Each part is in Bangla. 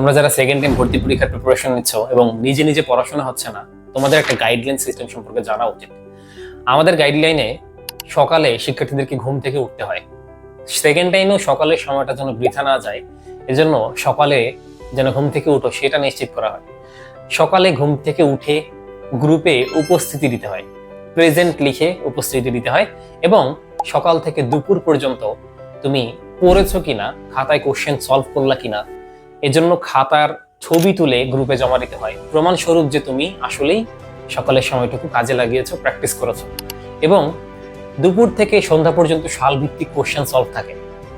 তোমরা যারা সেকেন্ড টাইম ভর্তি পরীক্ষার প্রিপারেশন নিচ্ছ এবং নিজে নিজে পড়াশোনা হচ্ছে না, তোমাদের একটা গাইডলাইন সিস্টেম সম্পর্কে জানা উচিত। আমাদের গাইডলাইনে সকালে শিক্ষার্থীদেরকে ঘুম থেকে উঠতে হয়। সেকেন্ড টাইমেও সকালের সময়টা যেন বৃথা না যায়, এজন্য সকালে যেন ঘুম থেকে উঠো, সেটা নিশ্চিত করা হয়। সকালে ঘুম থেকে উঠে গ্রুপে উপস্থিতি দিতে হয় প্রেজেন্ট লিখে উপস্থিতি দিতে হয় এবং সকাল থেকে দুপুর পর্যন্ত তুমি পড়েছো কিনা, খাতায় কোশ্চেন সলভ করলা কিনা এজন্য খাতার ছবি তুলে গ্রুপে জমা দিতে হয়। প্রমাণস্বরূপ যে তুমি আসলেই সকালের সময়টুকু কাজে লাগিয়েছো প্র্যাকটিস করেছ। এবং দুপুর থেকে সন্ধ্যা পর্যন্ত সাল ভিত্তিক কোশ্চেন সলভ থাকে।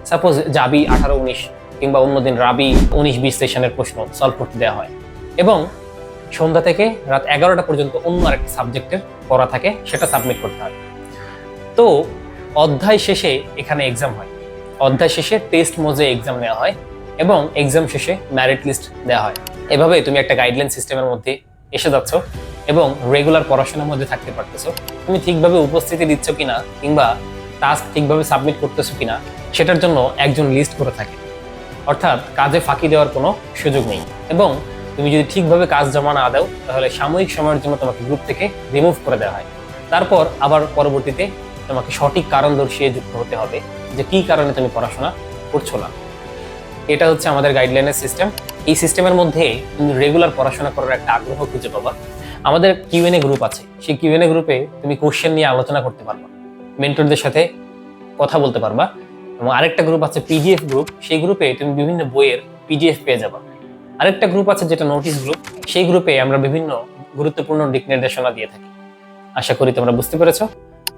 সাপোজ জাবি আঠারো উনিশ কিংবা অন্যদিন রাবি উনিশ বিশ সেশনের প্রশ্ন সলভ করতে দেওয়া হয়। এবং সন্ধ্যা থেকে রাত এগারোটা পর্যন্ত অন্য আরেকটা সাবজেক্টের পড়া থাকে, সেটা সাবমিট করতে হয়। তো অধ্যায় শেষে এখানে এক্সাম হয়। অধ্যায় শেষে টেস্ট মোজে এক্সাম নেওয়া হয়। এবং এক্সাম শেষে ম্যারিট লিস্ট দেওয়া হয়। এভাবে তুমি একটা গাইডলাইন সিস্টেমের মধ্যে এসে যাচ্ছ এবং রেগুলার পড়াশোনার মধ্যে থাকতে পারতেছো। তুমি ঠিকভাবে উপস্থিতি দিচ্ছ কিনা কিংবা টাস্ক ঠিকভাবে সাবমিট করতেছো কিনা, সেটার জন্য একজন লিস্ট করে থাকে। অর্থাৎ কাজে ফাঁকি দেওয়ার কোনো সুযোগ নেই। এবং তুমি যদি ঠিকভাবে কাজ জমা না দাও, তাহলে সাময়িক সময়ের জন্য তোমাকে গ্রুপ থেকে রিমুভ করে দেওয়া হয়। তারপর আবার পরবর্তীতে তোমাকে সঠিক কারণ দর্শিয়ে যুক্ত হতে হবে যে কি কারণে তুমি পড়াশোনা করছ না। এটা হচ্ছে আমাদের গাইডলাইনের সিস্টেম এই সিস্টেমের মধ্যে তুমি রেগুলার পড়াশোনা করার একটা আগ্রহ খুঁজে পাবা। আমাদের কিউএনএ গ্রুপ আছে। সেই কিউএনএ গ্রুপে তুমি কোশ্চেন নিয়ে আলোচনা করতে পারবা। মেন্টরদের সাথে কথা বলতে পারবা। এবং আরেকটা গ্রুপ আছে পিডিএফ গ্রুপ সেই গ্রুপে তুমি বিভিন্ন বইয়ের পিডিএফ পেয়ে যাবা। আরেকটা গ্রুপ আছে যেটা নোটিশ গ্রুপ সেই গ্রুপে আমরা বিভিন্ন গুরুত্বপূর্ণ দিক নির্দেশনা দিয়ে থাকি। আশা করি তোমরা বুঝতে পেরেছ।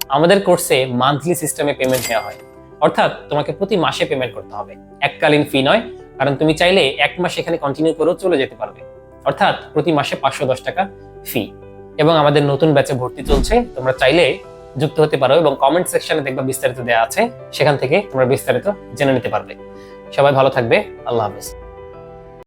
আমাদের কোর্সে মান্থলি সিস্টেমে পেমেন্ট নেওয়া হয়। অর্থাৎ তোমাকে প্রতি মাসে পেমেন্ট করতে হবে। এককালীন ফি নয়, কারণ তুমি চাইলে এক মাস এখানে কন্টিনিউ করেও চলে যেতে পারবে। অর্থাৎ প্রতি মাসে পাঁচশো দশ টাকা ফি এবং আমাদের নতুন ব্যাচে ভর্তি চলছে, তোমরা চাইলে যুক্ত হতে পারো এবং কমেন্ট সেকশনে দেখবা বিস্তারিত দেওয়া আছে, সেখান থেকে তোমরা বিস্তারিত জেনে নিতে পারবে। সবাই ভালো থাকবে, আল্লাহ হাফেজ।